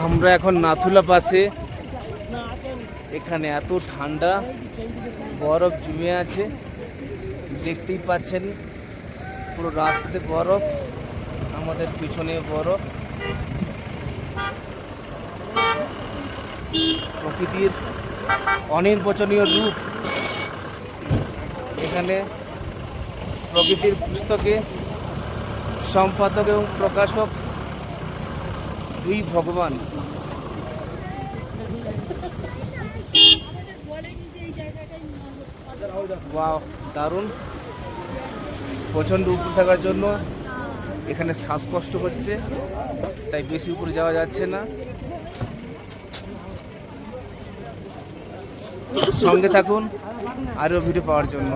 আমরা এখন নাথুলা পাশে। এখানে এত ঠান্ডা, বরফ জমে আছে। দেখতেই পাচ্ছেন, পুরো রাস্তাতে বরফ, আমাদের পিছনে বরফ। প্রকৃতির অনির্বচনীয় রূপ। এখানে প্রকৃতির পুস্তকে সম্পাদক এবং প্রকাশক দুই ভগবান। দারুণ। প্রচণ্ড উপর থাকার জন্য এখানে শ্বাসকষ্ট হচ্ছে, তাই বেশি উপরে যাওয়া যাচ্ছে না। সঙ্গে থাকুন, আরও ভিডিও পাওয়ার জন্য।